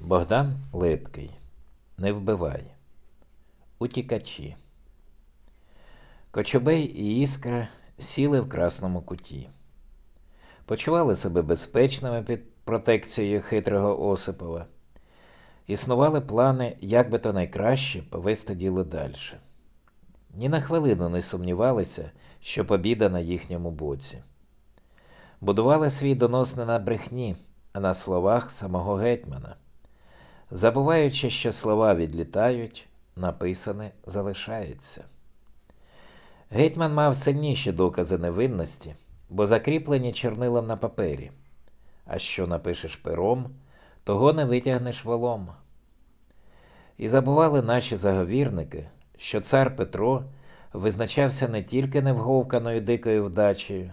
Богдан Лепкий. Не вбивай. Утікачі. Кочубей і Іскра сіли в красному куті. Почували себе безпечними під протекцією хитрого Осипова. Існували плани, як би то найкраще повести діло далі. Ні на хвилину не сумнівалися, що побіда на їхньому боці. Будували свій донос не на брехні, а на словах самого гетьмана. Забуваючи, що слова відлітають, написане залишається. Гетьман мав сильніші докази невинності, бо закріплені чорнилом на папері. А що напишеш пером, того не витягнеш волом. І забували наші заговірники, що цар Петро визначався не тільки невговканою дикою вдачею,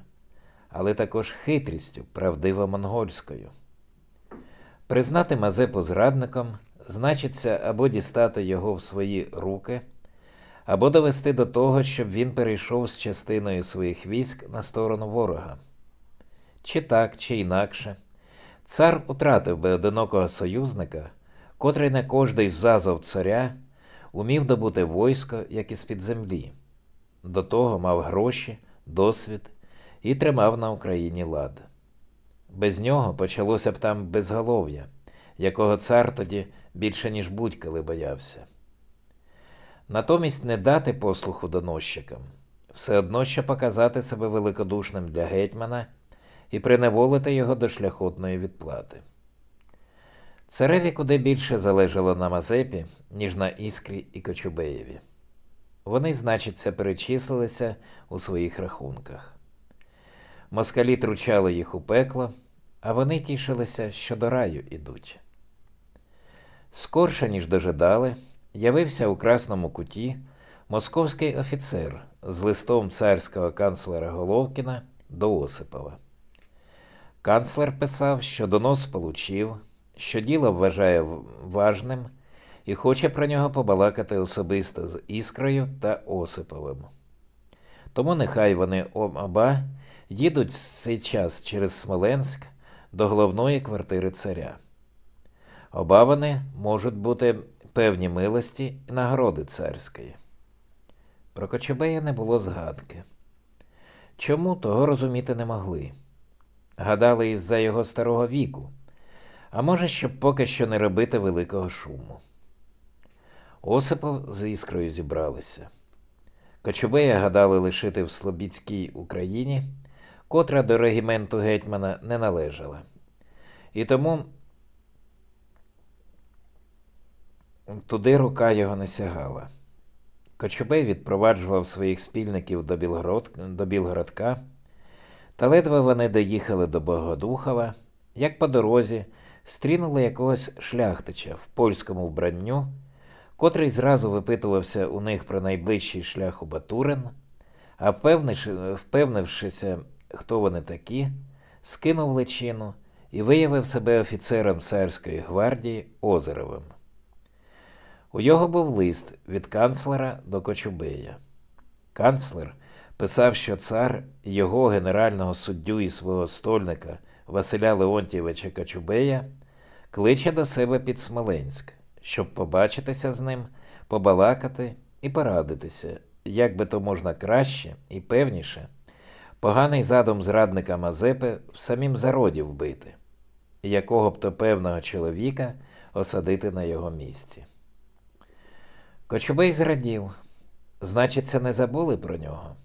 але також хитрістю, правдиво монгольською. Признати Мазепу зрадником значиться або дістати його в свої руки, або довести до того, щоб він перейшов з частиною своїх військ на сторону ворога. Чи так, чи інакше, цар утратив би одинокого союзника, котрий на кожний зазов царя умів добути войско, як із під землі. До того мав гроші, досвід і тримав на Україні лад. Без нього почалося б там безголов'я, якого цар тоді більше ніж будь-коли боявся. Натомість не дати послуху доносчикам, все одно що показати себе великодушним для гетьмана і приневолити його до шляхотної відплати. Цареві куди більше залежало на Мазепі, ніж на Іскрі і Кочубеєві. Вони, значиться, перечислилися у своїх рахунках. Москалі тручали їх у пекло, а вони тішилися, що до раю ідуть. Скорше, ніж дожидали, явився у красному куті московський офіцер з листом царського канцлера Головкіна до Осипова. Канцлер писав, що донос получив, що діло вважає важним і хоче про нього побалакати особисто з Іскрою та Осиповим. Тому нехай вони оба їдуть цей час через Смоленськ до головної квартири царя. Оба вони можуть бути певні милості і нагороди царської. Про Кочубея не було згадки. Чому того розуміти не могли? Гадали із-за його старого віку, а може, щоб поки що не робити великого шуму. Осипов з іскрою зібралися. Кочубея гадали лишити в Слобідській Україні, котра до регіменту гетьмана не належала. І тому туди рука його не сягала. Кочубей відпроваджував своїх спільників до, Білгород... до Білгородка, та ледве вони доїхали до Богодухова, як по дорозі стрінули якогось шляхтича в польському вбранню, котрий зразу випитувався у них про найближчий шлях у Батурин, а впевнившися, хто вони такі, скинув личину і виявив себе офіцером царської гвардії Озеровим. У його був лист від канцлера до Кочубея. Канцлер писав, що цар його генерального суддю і свого стольника Василя Леонтійовича Кочубея кличе до себе під Смоленськ, щоб побачитися з ним, побалакати і порадитися, як би то можна краще і певніше, поганий задум зрадника Мазепи в самім зароді вбити, якого б то певного чоловіка осадити на його місці. Кочубей зрадів, значиться, не забули про нього.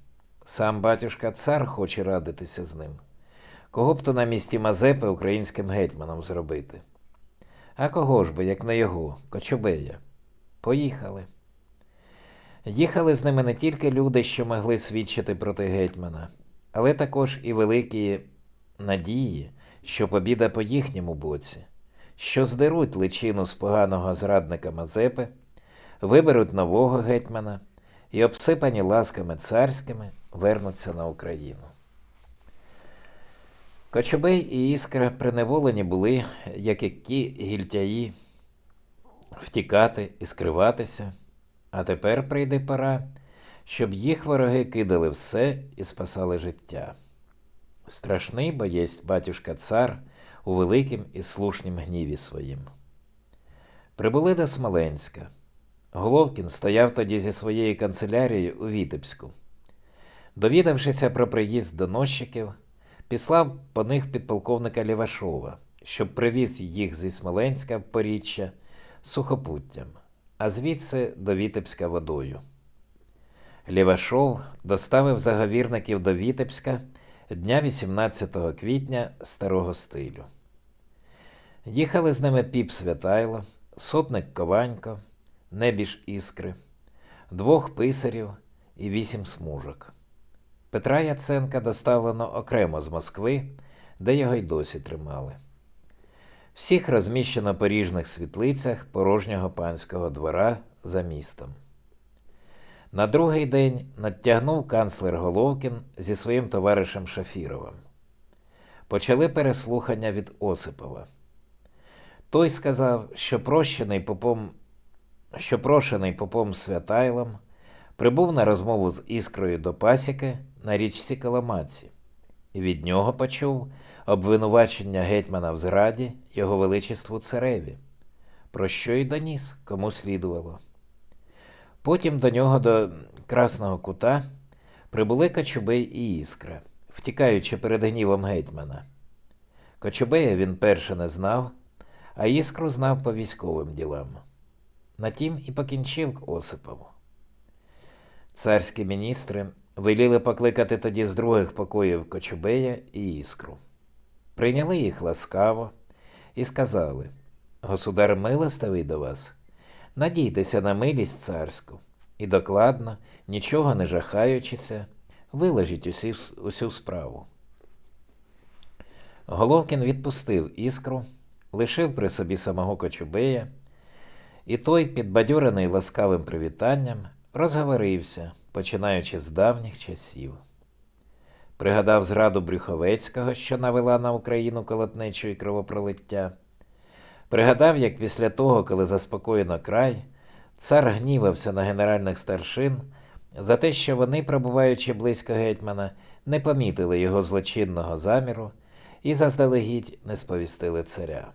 Сам батюшка цар хоче радитися з ним. Кого б то на місці Мазепи українським гетьманом зробити? А кого ж би, як не його, Кочубея? Поїхали. Їхали з ними не тільки люди, що могли свідчити проти гетьмана, але також і великі надії, що побіда по їхньому боці, що здеруть личину з поганого зрадника Мазепи, виберуть нового гетьмана і, обсипані ласками царськими, вернуться на Україну. Кочубей і Іскра приневолені були, як які гільтяї, втікати і скриватися, а тепер прийде пора, щоб їх вороги кидали все і спасали життя. Страшний бо єсть батюшка цар у великим і слушнім гніві своїм. Прибули до Смоленська. Головкін стояв тоді зі своєю канцелярією у Вітебську. Довідавшися про приїзд доносчиків, післав по них підполковника Лівашова, щоб привіз їх зі Смоленська в Поріччя сухопуттям, а звідси до Вітебська водою. Лівашов доставив заговірників до Вітебська дня 18 квітня старого стилю. Їхали з ними піп Святайло, сотник Кованько, небіж Іскри, двох писарів і вісім смужок. Петра Яценка доставлено окремо з Москви, де його й досі тримали. Всіх розміщено по ріжних світлицях порожнього панського двора за містом. На другий день надтягнув канцлер Головкін зі своїм товаришем Шафіровим. Почали переслухання від Осипова. Той сказав, що прощений попом, що прошений попом Святайлом прибув на розмову з іскрою до пасіки на річці Коломаці, і від нього почув обвинувачення гетьмана в зраді його величеству цареві, про що й доніс, кому слідувало. Потім до нього до Красного Кута прибули Кочубей і Іскра, втікаючи перед гнівом гетьмана. Кочубея він перше не знав, а іскру знав по військовим ділам. Натім і покінчив Осипову. Царські міністри веліли покликати тоді з других покоїв Кочубея і іскру. Прийняли їх ласкаво і сказали: Государ милостивий до вас, надійтеся на милість царську і докладно, нічого не жахаючися, виложіть усі, усю справу. Головкін відпустив іскру, лишив при собі самого Кочубея, і той, підбадьорений ласкавим привітанням, розговорився, починаючи з давніх часів. Пригадав зраду Брюховецького, що навела на Україну колотнечу і кровопролиття. Пригадав, як після того, коли заспокоєно край, цар гнівався на генеральних старшин за те, що вони, перебуваючи близько гетьмана, не помітили його злочинного заміру і заздалегідь не сповістили царя.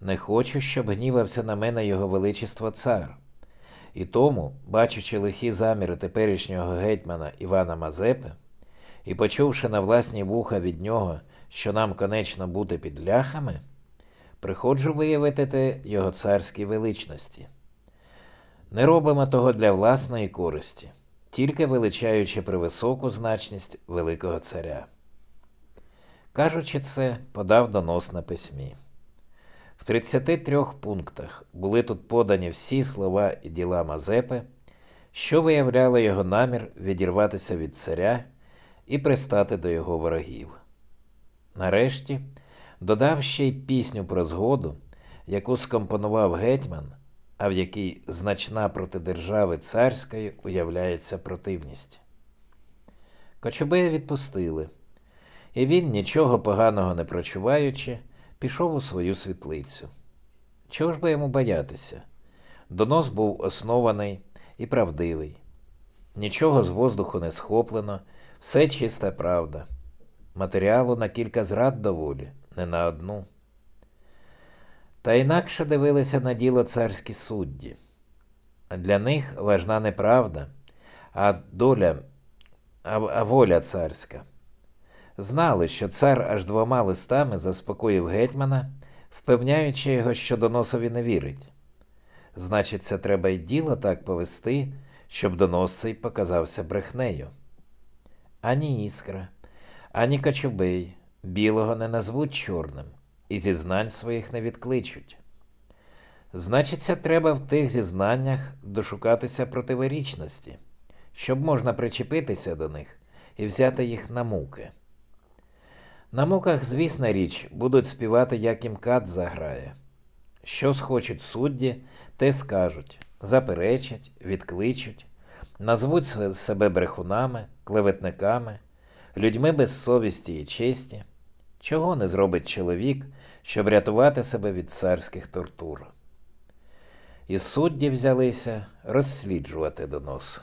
Не хочу, щоб гнівався на мене його величество цар. І тому, бачучи лихі заміри теперішнього гетьмана Івана Мазепи, і почувши на власні вуха від нього, що нам конечно бути під ляхами, приходжу виявити те його царській величності. Не робимо того для власної користі, тільки величаючи превисоку значність Великого Царя. Кажучи це, подав донос на письмі. В 33 пунктах були тут подані всі слова і діла Мазепи, що виявляли його намір відірватися від царя і пристати до його ворогів. Нарешті додав ще й пісню про згоду, яку скомпонував гетьман, а в якій значна проти держави царської уявляється противність. Кочубея відпустили, і він, нічого поганого не прочуваючи, пішов у свою світлицю. Чого ж би йому боятися? Донос був оснований і правдивий. Нічого з воздуху не схоплено, все чиста правда. Матеріалу на кілька зрад доволі, не на одну. Та інакше дивилися на діло царські судді. Для них важна не правда, а доля, а, воля царська. Знали, що цар аж двома листами заспокоїв гетьмана, впевняючи його, що доносові не вірить. Значить, це треба й діло так повести, щоб донос цей показався брехнею. Ані іскра, ані Кочубей білого не назвуть чорним і зізнань своїх не відкличуть. Значиться, треба в тих зізнаннях дошукатися противорічності, щоб можна причепитися до них і взяти їх на муки. На муках, звісна річ, будуть співати, як їм кат заграє. Що схочуть судді, те скажуть, заперечать, відкличуть, назвуть себе брехунами, клеветниками, людьми без совісті і честі. Чого не зробить чоловік, щоб рятувати себе від царських тортур? І судді взялися розсліджувати донос.